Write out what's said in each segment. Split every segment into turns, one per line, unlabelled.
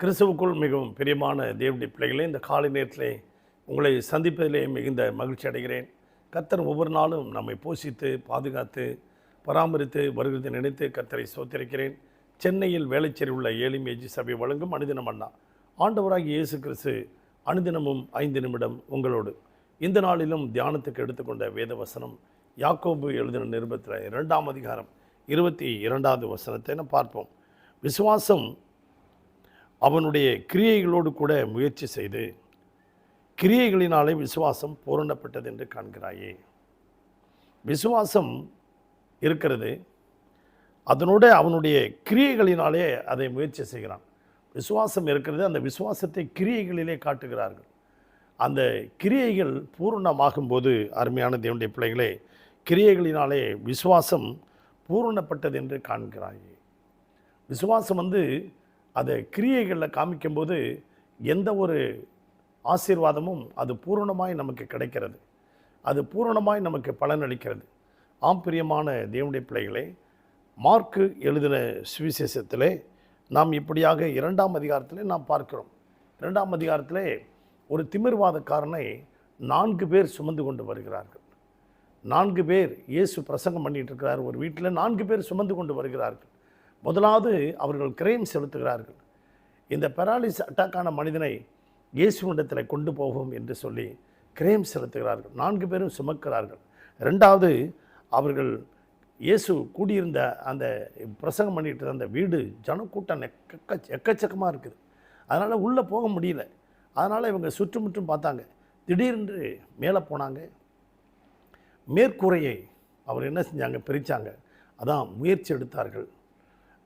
கிறிஸ்துவுக்குள் மிகவும் பிரியமான தேவனுடைய பிள்ளைகளே இந்த காலை நேரத்திலே உங்களை சந்திப்பதிலே மிகுந்த மகிழ்ச்சி அடைகிறேன். கர்த்தர் ஒவ்வொரு நாளும் நம்மை போஷித்து பாதுகாத்து பராமரித்து வருகிறதை நினைத்து கர்த்தரை சோத்திருக்கிறேன் சென்னையில் வேலைச்சேரி உள்ள ஏழி மேஜி சபை வழங்கும் அனுதினம் அண்ணா. ஆண்டவராகி இயேசு கிறிஸ்து அனுதினமும் ஐந்து நிமிடம் உங்களோடு. இந்த நாளிலும் தியானத்துக்கு எடுத்துக்கொண்ட வேத வசனம் யாக்கோபு எழுதின நிருபத்தில் இரண்டாம் அதிகாரம் இருபத்தி இரண்டாவது வசனத்தை நாம் பார்ப்போம். விசுவாசம் அவனுடைய கிரியைகளோடு கூட முயற்சி செய்து கிரியைகளினாலே விசுவாசம் பூரணப்பட்டது என்று காண்கிறாயே. விசுவாசம் இருக்கிறது. அதனோட அவனுடைய கிரியைகளினாலே அதை முயற்சி செய்கிறான். விசுவாசம் இருக்கிறது. அந்த விசுவாசத்தை கிரியைகளிலே காட்டுகிறார்கள். அந்த கிரியைகள் பூரணமாகும்போது அருமையான தேவனுடைய பிள்ளைகளே கிரியைகளினாலே விசுவாசம் பூரணப்பட்டது என்று காண்கிறாயே. விசுவாசம் வந்து அதை கிரியைகளில் காமிக்கும்போது எந்த ஒரு ஆசீர்வாதமும் அது பூரணமாய் நமக்கு கிடைக்கிறது. அது பூரணமாய் நமக்கு பலனளிக்கிறது. ஆம் பிரியமான தேவனுடைய பிள்ளைகளே மார்க்கு எழுதின சுவிசேஷத்திலே நாம் இப்படியாக இரண்டாம் அதிகாரத்திலே நாம் பார்க்கிறோம். இரண்டாம் அதிகாரத்திலே ஒரு திமிர்வாதக்காரனை நான்கு பேர் சுமந்து கொண்டு வருகிறார்கள். நான்கு பேர் இயேசு பிரசங்கம் பண்ணிட்டு இருக்கிறார். ஒரு வீட்டில் நான்கு பேர் சுமந்து கொண்டு வருகிறார்கள். முதலாவது அவர்கள் கிரயம் செலுத்துகிறார்கள். இந்த பெராலிஸ் அட்டாக்கான மனிதனை இயேசுவிடத்தில் கொண்டு போகும் என்று சொல்லி கிரயம் செலுத்துகிறார்கள். நான்கு பேரும் சுமக்கிறார்கள். ரெண்டாவது அவர்கள் இயேசு கூடியிருந்த அந்த பிரசங்கம் பண்ணிட்டு அந்த வீடு ஜனக்கூட்டம் எக்க எக்கச்சக்கமாக இருக்குது. அதனால் உள்ளே போக முடியல. அதனால் இவங்க சுற்றுமுற்றும் பார்த்தாங்க. திடீரென்று மேலே போனாங்க. மேற்கூரையை அவர் என்ன செஞ்சாங்க? பிரித்தாங்க அதான் முயற்சி எடுத்தார்கள்.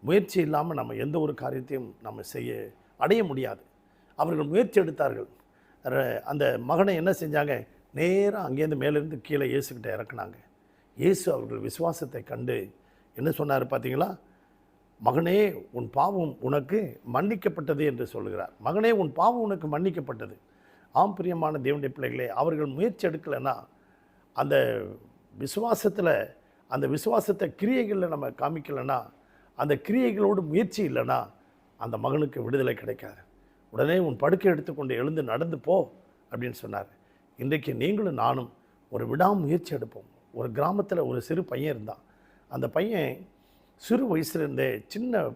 முயற்சி இல்லாமல் நம்ம எந்த ஒரு காரியத்தையும் நம்ம செய்ய அடைய முடியாது. அவர்கள் முயற்சி எடுத்தார்கள். அந்த மகனை என்ன செஞ்சாங்க? நேராக அங்கேருந்து மேலேருந்து கீழே இயேசுக்கிட்ட இறக்குனாங்க. இயேசு அவர்கள் விசுவாசத்தை கண்டு என்ன சொன்னார் பார்த்தீங்களா? மகனே உன் பாவம் உனக்கு மன்னிக்கப்பட்டது என்று சொல்லுகிறார். மகனே உன் பாவம் உனக்கு மன்னிக்கப்பட்டது. ஆம் பிரியமான தேவனுடைய பிள்ளைகளே அவர்கள் முயற்சி எடுக்கலைன்னா அந்த விசுவாசத்தில் அந்த விசுவாசத்தை கிரியைகளில் நம்ம காமிக்கலைன்னா அந்த கிரியைகளோடு முயற்சி இல்லைன்னா அந்த மகனுக்கு விடுதலை கிடைக்காது. உடனே உன் படுக்கை எடுத்துக்கொண்டு எழுந்து நடந்து போ அப்படின்னு சொன்னார். இன்றைக்கு நீங்களும் நானும் ஒரு விடாமுயற்சி எடுப்போம். ஒரு கிராமத்தில் ஒரு சிறு பையன் இருந்தான். அந்த பையன் சிறு வயசுலேருந்தே சின்ன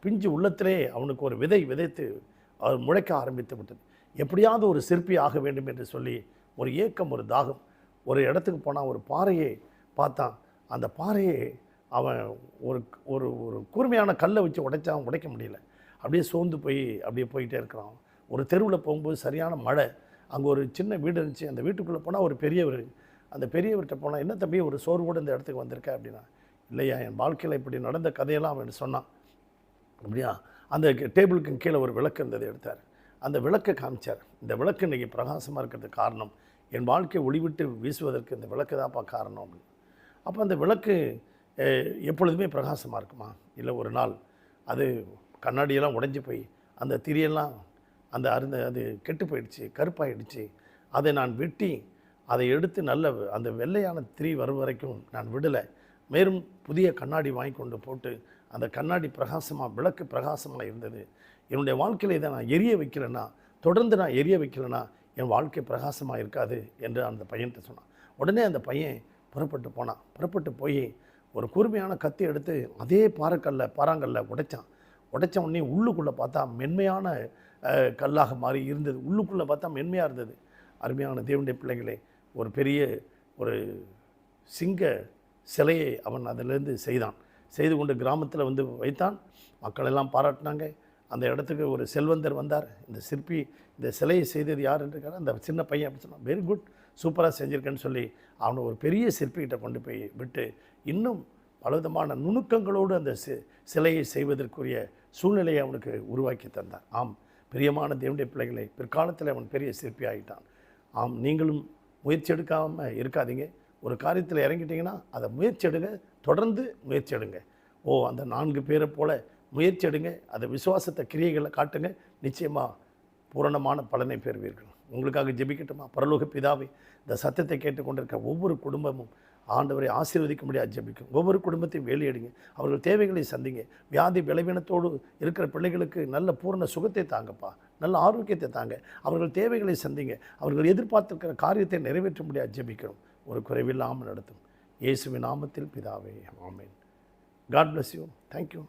பிஞ்சு உள்ளத்திலே அவனுக்கு ஒரு விதை விதைத்து அவர் முளைக்க ஆரம்பித்து விட்டது. எப்படியாவது ஒரு சிற்பி ஆக வேண்டும் என்று சொல்லி ஒரு ஏக்கம் ஒரு தாகம் ஒரு இடத்துக்கு போனால் ஒரு பாறையை பார்த்தான். அந்த பாறையை அவன் ஒரு ஒரு ஒரு கூர்மையான கல்லை வச்சு உடைச்சான் உடைக்க முடியல. அப்படியே சோர்ந்து போய் அப்படியே போயிட்டே இருக்கிறான். ஒரு தெருவில் போகும்போது சரியான மழை. அங்கே ஒரு சின்ன வீடு இருந்துச்சு. அந்த வீட்டுக்குள்ளே போனால் ஒரு பெரியவர். அந்த பெரியவர்கிட்ட போனால் என்ன தம்பி ஒரு சோர்வோடு இந்த இடத்துக்கு வந்திருக்க? அப்படின்னா இல்லையா என் வாழ்க்கையில் இப்படி நடந்த கதையெல்லாம் அவன் சொன்னான். அப்படியா? அந்த டேபிளுக்கு கீழே ஒரு விளக்கு இருந்தது எடுத்தார். அந்த விளக்கை காமிச்சார். இந்த விளக்கு இன்றைக்கி பிரகாசமாக இருக்கிறதுக்கு காரணம் என் வாழ்க்கையை ஒளிவிட்டு வீசுவதற்கு இந்த விளக்கு தான்ப்பா காரணம். அப்படின்னு. அப்போ அந்த விளக்கு எப்பொழுதுமே பிரகாசமாக இருக்குமா? இல்லை ஒரு நாள் அது கண்ணாடியெல்லாம் உடைஞ்சு போய் அந்த திரியெல்லாம் அந்த அருந்த அது கெட்டு போயிடுச்சு கருப்பாயிடுச்சு. அதை நான் வெட்டி அதை எடுத்து நல்ல அந்த வெள்ளையான திரி வரும் வரைக்கும் நான் விடலை. மேலும் புதிய கண்ணாடி வாங்கி கொண்டு போட்டு அந்த கண்ணாடி பிரகாசமாக விளக்கு பிரகாசமாக இருந்தது. என்னுடைய வாழ்க்கையில் இதை நான் எரிய வைக்கலைன்னா தொடர்ந்து நான் எரிய வைக்கலைன்னா என் வாழ்க்கை பிரகாசமாக இருக்காது என்று அந்த பையன்கிட்ட சொன்னான். உடனே அந்த பையன் புறப்பட்டு போனான். புறப்பட்டு போய் ஒரு கூர்மையான கத்தி எடுத்து அதே பாறைக்கல்ல பாறாங்கல்ல உடைச்சான். உடைச்ச உடனே உள்ளுக்குள்ளே பார்த்தா மென்மையான கல்லாக மாறி இருந்தது. உள்ளுக்குள்ளே பார்த்தா மென்மையாக இருந்தது. அருமையான தேவனுடைய பிள்ளைகளே ஒரு பெரிய ஒரு சிங்க சிலையை அவன் அதிலிருந்து செய்தான். செய்து கொண்டு கிராமத்தில் வந்து வைத்தான். மக்கள் எல்லாம் பாராட்டினாங்க. அந்த இடத்துக்கு ஒரு செல்வந்தர் வந்தார். இந்த சிற்பி இந்த சிலையை செய்தது யார் என்று கேட்டார் அந்த சின்ன பையன் அப்படி சொன்னான். வெரி குட் சூப்பராக செஞ்சுருக்கேன்னு சொல்லி அவனை ஒரு பெரிய சிற்பிகிட்ட கொண்டு போய் விட்டு இன்னும் பலவிதமான நுணுக்கங்களோடு அந்த சிலையை செய்வதற்குரிய சூழ்நிலையை அவனுக்கு உருவாக்கி தந்தார் ஆம் பிரியமான தேவனுடைய பிள்ளைகளை பிற்காலத்தில் அவன் பெரிய சிற்பி ஆகிட்டான் ஆம் நீங்களும் முயற்சி எடுக்காமல் இருக்காதீங்க. ஒரு காரியத்தில் இறங்கிட்டீங்கன்னா அதை முயற்சி எடுங்க தொடர்ந்து முயற்சி எடுங்க. ஓ அந்த நான்கு பேரை போல முயற்சி எடுங்க அதை விசுவாசத்தை கிரியைகளை காட்டுங்க. நிச்சயமாக பூரணமான பலனை பெறுவீர்கள். உங்களுக்காக ஜெபிக்கட்டுமா? பரலோக பிதாவை இந்த சத்தத்தை கேட்டுக்கொண்டிருக்க ஒவ்வொரு குடும்பமும் ஆண்டவரை ஆசீர்வதிக்க முடியாது ஜெபிக்கும். ஒவ்வொரு குடும்பத்தையும் வேலையடிங்க. அவர்கள் தேவைகளை சந்திங்க. வியாதி விளைவினத்தோடு இருக்கிற பிள்ளைகளுக்கு நல்ல பூரண சுகத்தை தாங்கப்பா. நல்ல ஆரோக்கியத்தை தாங்க. அவர்கள் தேவைகளை சந்திங்க. அவர்கள் எதிர்பார்த்திருக்கிற காரியத்தை நிறைவேற்ற முடியாது ஜெபிக்கிறோம். ஒரு குறைவில்லாமல் நடத்தும். இயேசுவின் நாமத்தில் பிதாவே. Amen. God bless you thank you